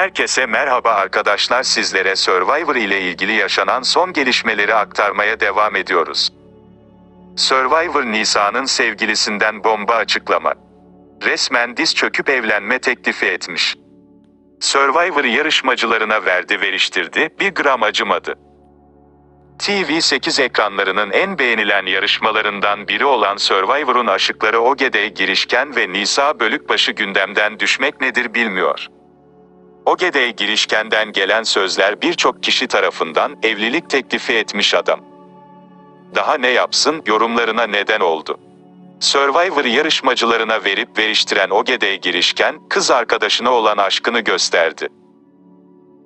Herkese merhaba arkadaşlar sizlere Survivor ile ilgili yaşanan son gelişmeleri aktarmaya devam ediyoruz. Survivor Nisa'nın sevgilisinden bomba açıklama. Resmen diz çöküp evlenme teklifi etmiş. Survivor yarışmacılarına verdi veriştirdi, bir gram acımadı. TV8 ekranlarının en beğenilen yarışmalarından biri olan Survivor'un aşıkları Ogede'ye girişken ve Nisa Bölükbaşı gündemden düşmek nedir bilmiyor. Ogede'ye girişkenden gelen sözler birçok kişi tarafından evlilik teklifi etmiş adam. Daha ne yapsın yorumlarına neden oldu. Survivor yarışmacılarına verip veriştiren Ogede'ye girişken kız arkadaşına olan aşkını gösterdi.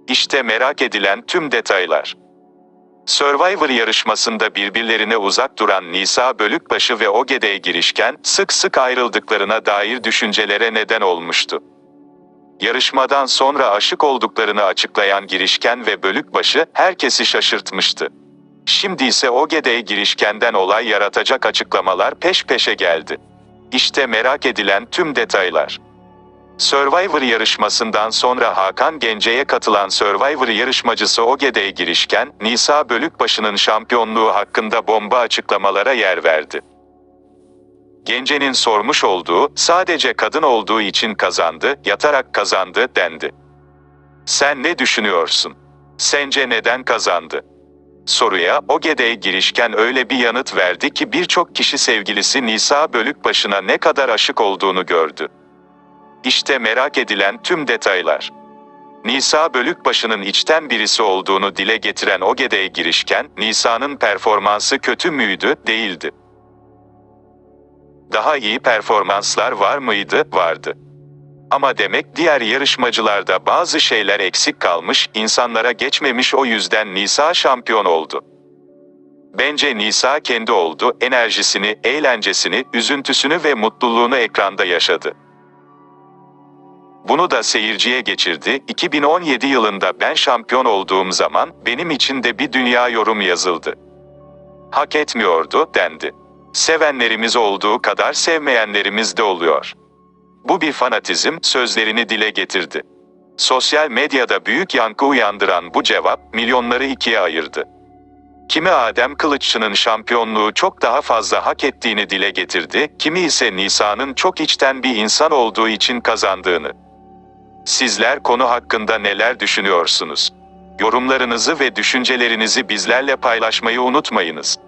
İşte merak edilen tüm detaylar. Survivor yarışmasında birbirlerine uzak duran Nisa Bölükbaşı ve Ogede'ye girişken sık sık ayrıldıklarına dair düşüncelere neden olmuştu. Yarışmadan sonra aşık olduklarını açıklayan girişken ve Bölükbaşı herkesi şaşırtmıştı. Şimdi ise Ogede'ye girişkenden olay yaratacak açıklamalar peş peşe geldi. İşte merak edilen tüm detaylar. Survivor yarışmasından sonra Hakan Gence'ye katılan Survivor yarışmacısı Ogede'ye girişken, Nisa Bölükbaşı'nın şampiyonluğu hakkında bomba açıklamalara yer verdi. Gence'nin sormuş olduğu, sadece kadın olduğu için kazandı, yatarak kazandı, dendi. Sen ne düşünüyorsun? Sence neden kazandı? Soruya Ogede'ye girişken öyle bir yanıt verdi ki birçok kişi sevgilisi Nisa Bölükbaşı'na ne kadar aşık olduğunu gördü. İşte merak edilen tüm detaylar. Nisa Bölükbaşı'nın içten birisi olduğunu dile getiren Ogede'ye girişken, Nisa'nın performansı kötü müydü, değildi. Daha iyi performanslar var mıydı, vardı. Ama demek diğer yarışmacılarda bazı şeyler eksik kalmış, insanlara geçmemiş o yüzden Nisa şampiyon oldu. Bence Nisa kendi oldu, enerjisini, eğlencesini, üzüntüsünü ve mutluluğunu ekranda yaşadı. Bunu da seyirciye geçirdi. 2017 yılında ben şampiyon olduğum zaman benim için de bir dünya yorum yazıldı. Hak etmiyordu dendi. Sevenlerimiz olduğu kadar sevmeyenlerimiz de oluyor. Bu bir fanatizm sözlerini dile getirdi. Sosyal medyada büyük yankı uyandıran bu cevap milyonları ikiye ayırdı. Kimi Adem Kılıççı'nın şampiyonluğu çok daha fazla hak ettiğini dile getirdi, kimi ise Nisa'nın çok içten bir insan olduğu için kazandığını. Sizler konu hakkında neler düşünüyorsunuz? Yorumlarınızı ve düşüncelerinizi bizlerle paylaşmayı unutmayınız.